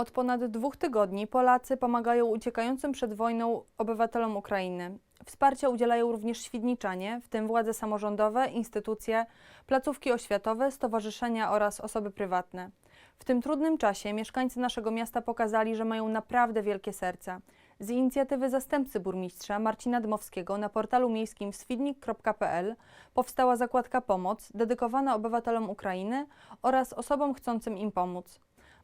Od ponad dwóch tygodni Polacy pomagają uciekającym przed wojną obywatelom Ukrainy. Wsparcia udzielają również świdniczanie, w tym władze samorządowe, instytucje, placówki oświatowe, stowarzyszenia oraz osoby prywatne. W tym trudnym czasie mieszkańcy naszego miasta pokazali, że mają naprawdę wielkie serca. Z inicjatywy zastępcy burmistrza Marcina Dmowskiego na portalu miejskim swidnik.pl powstała zakładka Pomoc dedykowana obywatelom Ukrainy oraz osobom chcącym im pomóc.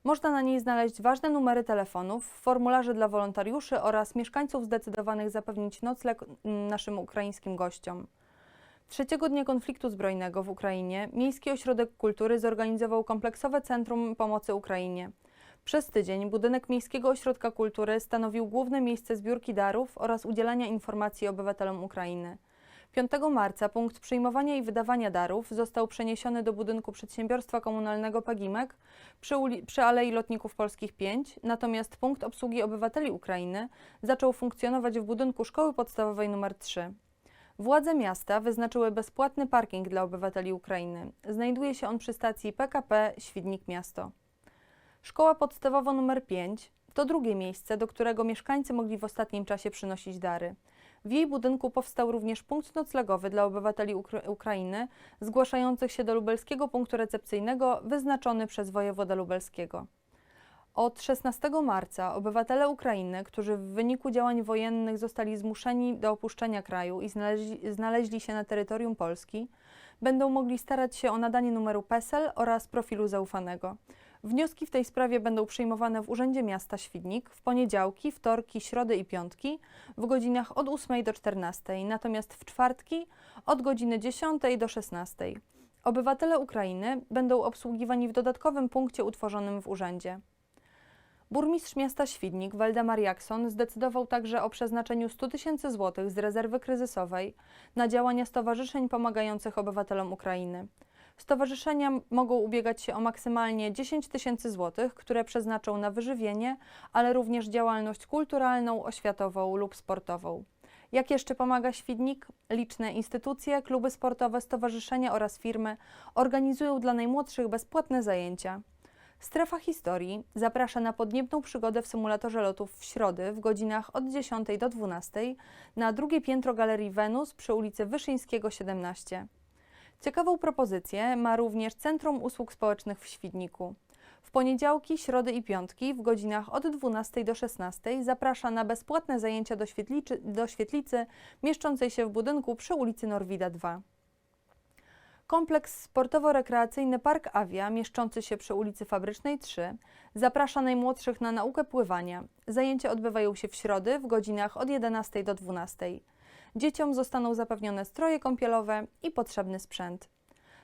Można na niej znaleźć ważne numery telefonów, formularze dla wolontariuszy oraz mieszkańców zdecydowanych zapewnić nocleg mm, naszym ukraińskim gościom. Trzeciego dnia konfliktu zbrojnego w Ukrainie Miejski Ośrodek Kultury zorganizował kompleksowe Centrum Pomocy Ukrainie. Przez tydzień budynek Miejskiego Ośrodka Kultury stanowił główne miejsce zbiórki darów oraz udzielania informacji obywatelom Ukrainy. 5 marca punkt przyjmowania i wydawania darów został przeniesiony do budynku przedsiębiorstwa komunalnego Pagimek przy, przy Alei Lotników Polskich 5, natomiast punkt obsługi obywateli Ukrainy zaczął funkcjonować w budynku Szkoły Podstawowej nr 3. Władze miasta wyznaczyły bezpłatny parking dla obywateli Ukrainy. Znajduje się on przy stacji PKP Świdnik Miasto. Szkoła podstawowa nr 5 to drugie miejsce, do którego mieszkańcy mogli w ostatnim czasie przynosić dary. W jej budynku powstał również punkt noclegowy dla obywateli Ukra- Ukrainy zgłaszających się do lubelskiego punktu recepcyjnego wyznaczony przez wojewodę lubelskiego. Od 16 marca obywatele Ukrainy, którzy w wyniku działań wojennych zostali zmuszeni do opuszczenia kraju i znaleźli, znaleźli się na terytorium Polski, będą mogli starać się o nadanie numeru PESEL oraz profilu zaufanego. Wnioski w tej sprawie będą przyjmowane w Urzędzie Miasta Świdnik w poniedziałki, wtorki, środy i piątki w godzinach od 8 do 14, natomiast w czwartki od godziny 10 do 16. Obywatele Ukrainy będą obsługiwani w dodatkowym punkcie utworzonym w urzędzie. Burmistrz miasta Świdnik, Waldemar Jakson, zdecydował także o przeznaczeniu 100 tysięcy złotych z rezerwy kryzysowej na działania stowarzyszeń pomagających obywatelom Ukrainy. Stowarzyszenia mogą ubiegać się o maksymalnie 10 tysięcy złotych, które przeznaczą na wyżywienie, ale również działalność kulturalną, oświatową lub sportową. Jak jeszcze pomaga Świdnik? Liczne instytucje, kluby sportowe, stowarzyszenia oraz firmy organizują dla najmłodszych bezpłatne zajęcia. Strefa Historii zaprasza na podniebną przygodę w symulatorze lotów w środę w godzinach od 10 do 12 na drugie piętro Galerii Wenus przy ulicy Wyszyńskiego 17. Ciekawą propozycję ma również Centrum Usług Społecznych w Świdniku. W poniedziałki, środy i piątki w godzinach od 12 do 16 zaprasza na bezpłatne zajęcia do, świetliczy, do świetlicy mieszczącej się w budynku przy ulicy Norwida 2. Kompleks sportowo-rekreacyjny Park Avia, mieszczący się przy ulicy Fabrycznej 3, zaprasza najmłodszych na naukę pływania. Zajęcia odbywają się w środy w godzinach od 11 do 12. Dzieciom zostaną zapewnione stroje kąpielowe i potrzebny sprzęt.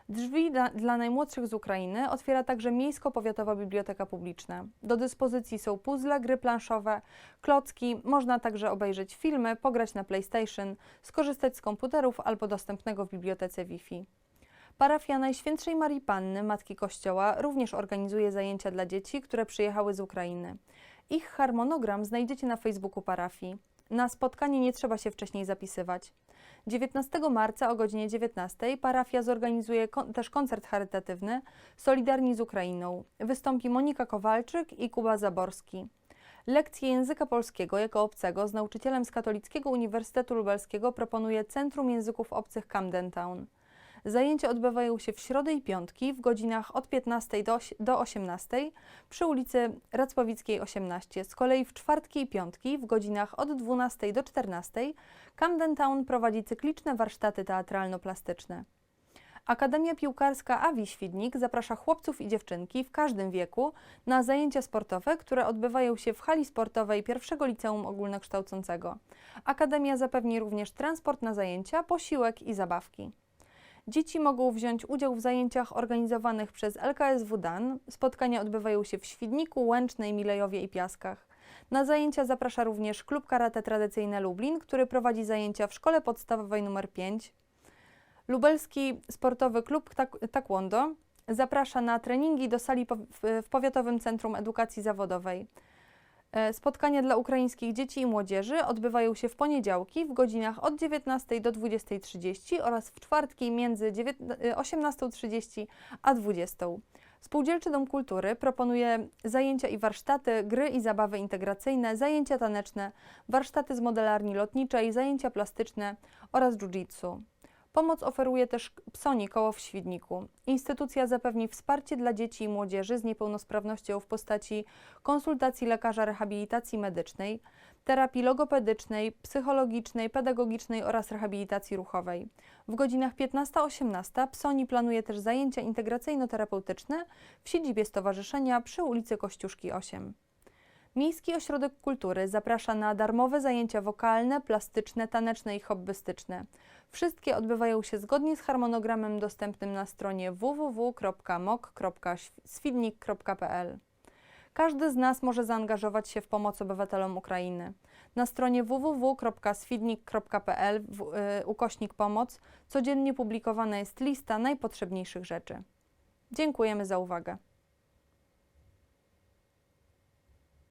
Drzwi dla, dla najmłodszych z Ukrainy otwiera także Miejsko-Powiatowa Biblioteka Publiczna. Do dyspozycji są puzzle, gry planszowe, klocki, można także obejrzeć filmy, pograć na PlayStation, skorzystać z komputerów albo dostępnego w bibliotece Wi-Fi. Parafia Najświętszej Marii Panny, Matki Kościoła, również organizuje zajęcia dla dzieci, które przyjechały z Ukrainy. Ich harmonogram znajdziecie na Facebooku parafii. Na spotkanie nie trzeba się wcześniej zapisywać. 19 marca o godzinie 19 parafia zorganizuje kon- też koncert charytatywny Solidarni z Ukrainą. Wystąpi Monika Kowalczyk i Kuba Zaborski. Lekcje języka polskiego jako obcego z nauczycielem z Katolickiego Uniwersytetu Lubelskiego proponuje Centrum Języków Obcych Camden Town. Zajęcia odbywają się w środę i piątki w godzinach od 15 do, do 18 przy ulicy Racławickiej 18. Z kolei w czwartki i piątki w godzinach od 12 do 14 Camden Town prowadzi cykliczne warsztaty teatralno-plastyczne. Akademia Piłkarska Awi Świdnik zaprasza chłopców i dziewczynki w każdym wieku na zajęcia sportowe, które odbywają się w hali sportowej pierwszego liceum ogólnokształcącego. Akademia zapewni również transport na zajęcia, posiłek i zabawki. Dzieci mogą wziąć udział w zajęciach organizowanych przez LKSW DAN. Spotkania odbywają się w Świdniku, Łęcznej, Milejowie i Piaskach. Na zajęcia zaprasza również Klub Karate Tradycyjne Lublin, który prowadzi zajęcia w Szkole Podstawowej nr 5. Lubelski Sportowy Klub Taekwondo zaprasza na treningi do sali w Powiatowym Centrum Edukacji Zawodowej. E, Spotkania dla ukraińskich dzieci i młodzieży odbywają się w poniedziałki w godzinach od 19 do 20.30 oraz w czwartki między dziewiętna- e, 18.30 a 20.00. Spółdzielczy Dom Kultury proponuje zajęcia i warsztaty, gry i zabawy integracyjne, zajęcia taneczne, warsztaty z modelarni lotniczej, zajęcia plastyczne oraz jiu-jitsu. Pomoc oferuje też Psoni Koło w Świdniku. Instytucja zapewni wsparcie dla dzieci i młodzieży z niepełnosprawnością w postaci konsultacji lekarza rehabilitacji medycznej, terapii logopedycznej, psychologicznej, pedagogicznej oraz rehabilitacji ruchowej. W godzinach 15-18 Psoni planuje też zajęcia integracyjno-terapeutyczne w siedzibie stowarzyszenia przy ulicy Kościuszki 8. Miejski Ośrodek Kultury zaprasza na darmowe zajęcia wokalne, plastyczne, taneczne i hobbystyczne. Wszystkie odbywają się zgodnie z harmonogramem dostępnym na stronie www.mok.swidnik.pl. Każdy z nas może zaangażować się w pomoc obywatelom Ukrainy. Na stronie www.swidnik.pl y, ukośnik pomoc codziennie publikowana jest lista najpotrzebniejszych rzeczy. Dziękujemy za uwagę.